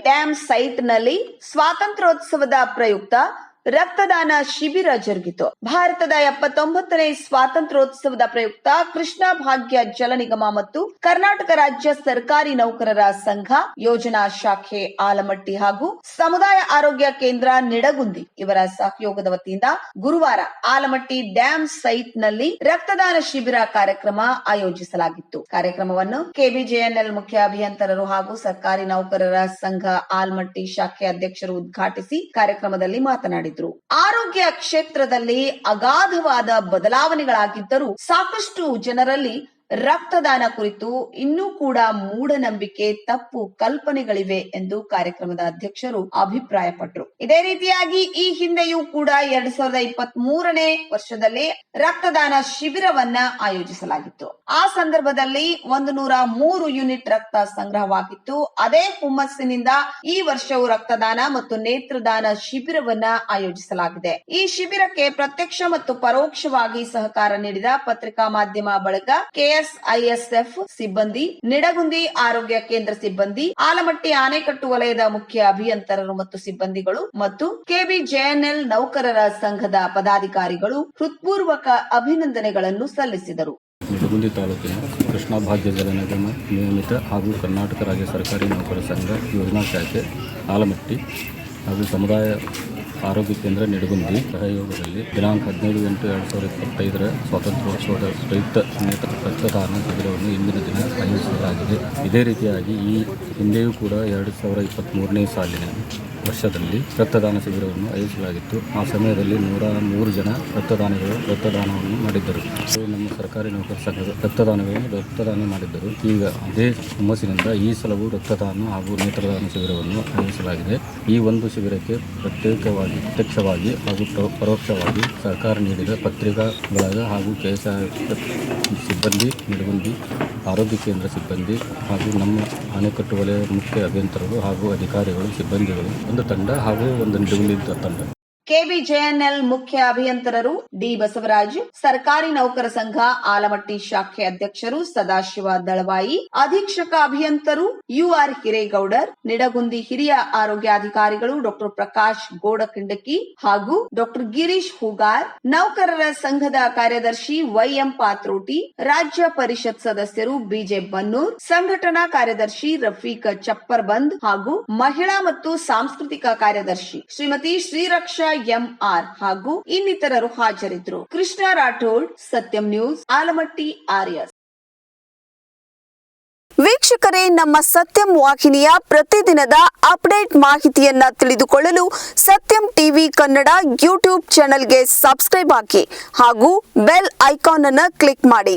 Dam ಸೈಟ್ನಲ್ಲಿ ಸ್ವಾತಂತ್ರ್ಯೋತ್ಸವದ ಪ್ರಯುಕ್ತ ರಕ್ತದಾನ ಶಿಬಿರ ಜರುಗಿತು. ಭಾರತದ ಎಪ್ಪತ್ತೊಂಬತ್ತನೇ ಸ್ವಾತಂತ್ರ್ಯೋತ್ಸವದ ಪ್ರಯುಕ್ತ ಕೃಷ್ಣ ಭಾಗ್ಯ ಜಲ ನಿಗಮ ಮತ್ತು ಕರ್ನಾಟಕ ರಾಜ್ಯ ಸರ್ಕಾರಿ ನೌಕರರ ಸಂಘ, ಯೋಜನಾ ಶಾಖೆ, ಆಲಮಟ್ಟಿ ಹಾಗೂ ಸಮುದಾಯ ಆರೋಗ್ಯ ಕೇಂದ್ರ ನಿಡಗುಂದಿ ಇವರ ಸಹಯೋಗದ ವತಿಯಿಂದ ಗುರುವಾರ ಆಲಮಟ್ಟಿ ಡ್ಯಾಂ ಸೈಟ್ನಲ್ಲಿ ರಕ್ತದಾನ ಶಿಬಿರ ಕಾರ್ಯಕ್ರಮ ಆಯೋಜಿಸಲಾಗಿತ್ತು. ಕಾರ್ಯಕ್ರಮವನ್ನು ಕೆಬಿಜೆಎನ್ಎಲ್ ಮುಖ್ಯ ಅಭಿಯಂತರರು ಹಾಗೂ ಸರ್ಕಾರಿ ನೌಕರರ ಸಂಘ, ಆಲಮಟ್ಟಿ ಶಾಖೆ ಅಧ್ಯಕ್ಷರು ಉದ್ಘಾಟಿಸಿ ಕಾರ್ಯಕ್ರಮದಲ್ಲಿ ಮಾತನಾಡಿದರು. ಆರೋಗ್ಯ ಕ್ಷೇತ್ರದಲ್ಲಿ ಅಗಾಧವಾದ ಬದಲಾವಣೆಗಳಾಗಿದ್ದರೂ ಸಾಕಷ್ಟು ಜನರಲ್ಲಿ ರಕ್ತದಾನ ಕುರಿತು ಇನ್ನೂ ಕೂಡ ಮೂಢನಂಬಿಕೆ, ತಪ್ಪು ಕಲ್ಪನೆಗಳಿವೆ ಎಂದು ಕಾರ್ಯಕ್ರಮದ ಅಧ್ಯಕ್ಷರು ಅಭಿಪ್ರಾಯಪಟ್ಟರು ಇದೇ ರೀತಿಯಾಗಿ ಈ ಹಿಂದೆಯೂ ಕೂಡ ಎರಡ್ ಸಾವಿರದ ಇಪ್ಪತ್ತ್ ಮೂರನೇ ವರ್ಷದಲ್ಲಿ ರಕ್ತದಾನ ಶಿಬಿರವನ್ನ ಆಯೋಜಿಸಲಾಗಿತ್ತು. ಆ ಸಂದರ್ಭದಲ್ಲಿ ಒಂದು ನೂರ ಮೂರು ಯೂನಿಟ್ ರಕ್ತ ಸಂಗ್ರಹವಾಗಿತ್ತು. ಅದೇ ಹುಮ್ಮಸ್ಸಿನಿಂದ ಈ ವರ್ಷವೂ ರಕ್ತದಾನ ಮತ್ತು ನೇತ್ರದಾನ ಶಿಬಿರವನ್ನ ಆಯೋಜಿಸಲಾಗಿದೆ. ಈ ಶಿಬಿರಕ್ಕೆ ಪ್ರತ್ಯಕ್ಷ ಮತ್ತು ಪರೋಕ್ಷವಾಗಿ ಸಹಕಾರ ನೀಡಿದ ಪತ್ರಿಕಾ ಮಾಧ್ಯಮ ಬಳಗ ಕೆಎಸ್ಐಎಸ್ಎಫ್ ಸಿಬ್ಬಂದಿ, ನಿಡಗುಂದಿ ಆರೋಗ್ಯ ಕೇಂದ್ರ ಸಿಬ್ಬಂದಿ, ಆಲಮಟ್ಟಿ ಆನೆಕಟ್ಟು ವಲಯದ ಮುಖ್ಯ ಅಭಿಯಂತರರು ಮತ್ತು ಸಿಬ್ಬಂದಿಗಳು ಮತ್ತು ಕೆಬಿಜೆಎನ್ಎಲ್ ನೌಕರರ ಸಂಘದ ಪದಾಧಿಕಾರಿಗಳು ಹೃತ್ಪೂರ್ವಕ ಅಭಿನಂದನೆಗಳನ್ನು ಸಲ್ಲಿಸಿದರು. ನಿಡಗುಂದಿ ತಾಲೂಕಿನ ಕೃಷ್ಣ ಭಾಗ್ಯ ಜಲ ನಿಗಮ ನಿಯಮಿತ ಹಾಗೂ ಕರ್ನಾಟಕ ರಾಜ್ಯ ಸರ್ಕಾರಿ ನೌಕರ ಸಂಘ ಯೋಜನಾ ಶಾಖೆ, ಆಲಮಟ್ಟಿ ಹಾಗೂ ಸಮುದಾಯ ಆರೋಗ್ಯ ಕೇಂದ್ರ ನಿಡಗುಂದಿ ಸಹಯೋಗದಲ್ಲಿ ದಿನಾಂಕ ಹದಿನೇಳು ಎಂಟು ಎರಡು ಸಾವಿರದ ಇಪ್ಪತ್ತೈದರ ಸ್ವಾತಂತ್ರ್ಯೋತ್ಸವದ ಪ್ರಯುಕ್ತ ರಕ್ತದಾನ ಶಿಬಿರವನ್ನು ಇಂದಿನ ದಿನ ಆಯೋಜಿಸಲಾಗಿದೆ. ಇದೇ ರೀತಿಯಾಗಿ ಈ ಹಿಂದೆಯೂ ಕೂಡ ಎರಡು ಸಾವಿರದ ಇಪ್ಪತ್ತ್ಮೂರನೇ ಸಾಲಿನ ವರ್ಷದಲ್ಲಿ ರಕ್ತದಾನ ಶಿಬಿರವನ್ನು ಆಯೋಜಿಸಲಾಗಿತ್ತು. ಆ ಸಮಯದಲ್ಲಿ ನೂರ ಮೂರು ಜನ ರಕ್ತದಾನಿಗಳು ರಕ್ತದಾನವನ್ನು ಮಾಡಿದ್ದರು. ನಮ್ಮ ಸರ್ಕಾರಿ ನೌಕರ ಸಂಘದ ರಕ್ತದಾನಗಳನ್ನು ರಕ್ತದಾನ ಮಾಡಿದ್ದರು. ಈಗ ಅದೇ ಹುಮ್ಮಸ್ಸಿನಿಂದ ಈ ಸಲವು ರಕ್ತದಾನ ಹಾಗೂ ನೇತ್ರದಾನ ಶಿಬಿರವನ್ನು ಆಯೋಜಿಸಲಾಗಿದೆ. ಈ ಒಂದು ಶಿಬಿರಕ್ಕೆ ಪ್ರತ್ಯೇಕವಾಗಿ, ಪ್ರತ್ಯಕ್ಷವಾಗಿ ಹಾಗೂ ಪ್ರ- ಪರೋಕ್ಷವಾಗಿ ಸರ್ಕಾರ ನೀಡಿದ ಪತ್ರಿಕಾ ಬಳಗ ಹಾಗೂ ಕೆಲಸ ಸಿಬ್ಬಂದಿ ನಿಡಗುಂದಿ ಆರೋಗ್ಯ ಕೇಂದ್ರ ಸಿಬ್ಬಂದಿ ಹಾಗೂ ನಮ್ಮ ಅಣೆಕಟ್ಟು ವಲಯ ಮುಖ್ಯ ಅಭಿಯಂತರರು ಹಾಗೂ ಅಧಿಕಾರಿಗಳು, ಸಿಬ್ಬಂದಿಗಳು ಒಂದು ತಂಡ ಹಾಗೂ ಒಂದು ನಿಡಗುಂದಿ ತಂಡ. ಕೆಬಿಜೆಎನ್ಎಲ್ ಮುಖ್ಯ ಅಭಿಯಂತರರು ಡಿ ಬಸವರಾಜ್, ಸರ್ಕಾರಿ ನೌಕರ ಸಂಘ ಆಲಮಟ್ಟಿ ಶಾಖೆ ಅಧ್ಯಕ್ಷರು ಸದಾಶಿವ ದಳವಾಯಿ, ಅಧೀಕ್ಷಕ ಅಭಿಯಂತರು ಯುಆರ್ ಹಿರೇಗೌಡರ್, ನಿಡಗುಂದಿ ಹಿರಿಯ ಆರೋಗ್ಯಾಧಿಕಾರಿಗಳು ಡಾಕ್ಟರ್ ಪ್ರಕಾಶ್ ಗೋಡಕಿಂಡಕಿ ಹಾಗೂ ಡಾಕ್ಟರ್ ಗಿರೀಶ್ ಹೂಗಾರ್, ನೌಕರರ ಸಂಘದ ಕಾರ್ಯದರ್ಶಿ ವೈಎಂ ಪಾತ್ರೋಟಿ, ರಾಜ್ಯ ಪರಿಷತ್ ಸದಸ್ಯರು ಬಿಜೆ ಬನ್ನೂರ್, ಸಂಘಟನಾ ಕಾರ್ಯದರ್ಶಿ ರಫೀಕ್ ಚಪ್ಪರ್ಬಂದ್ ಹಾಗೂ ಮಹಿಳಾ ಮತ್ತು ಸಾಂಸ್ಕೃತಿಕ ಕಾರ್ಯದರ್ಶಿ ಶ್ರೀಮತಿ ಶ್ರೀರಕ್ಷಾ ಎಂಆರ್ ಹಾಗೂ ಇನ್ನಿತರರು ಹಾಜರಿದ್ದರು. ಕೃಷ್ಣ ರಾಠೋಡ್, ಸತ್ಯಂ ನ್ಯೂಸ್, ಆಲಮಟ್ಟಿ, ಆರ್ಯಸ್. ವೀಕ್ಷಕರೇ, ನಮ್ಮ ಸತ್ಯಂ ವಾಹಿನಿಯ ಪ್ರತಿದಿನದ ಅಪ್ಡೇಟ್ ಮಾಹಿತಿಯನ್ನ ತಿಳಿದುಕೊಳ್ಳಲು ಸತ್ಯಂ ಟಿವಿ ಕನ್ನಡ ಯೂಟ್ಯೂಬ್ ಚಾನೆಲ್ಗೆ ಸಬ್ಸ್ಕ್ರೈಬ್ ಹಾಕಿ ಹಾಗೂ ಬೆಲ್ ಐಕಾನ್ ಅನ್ನು ಕ್ಲಿಕ್ ಮಾಡಿ.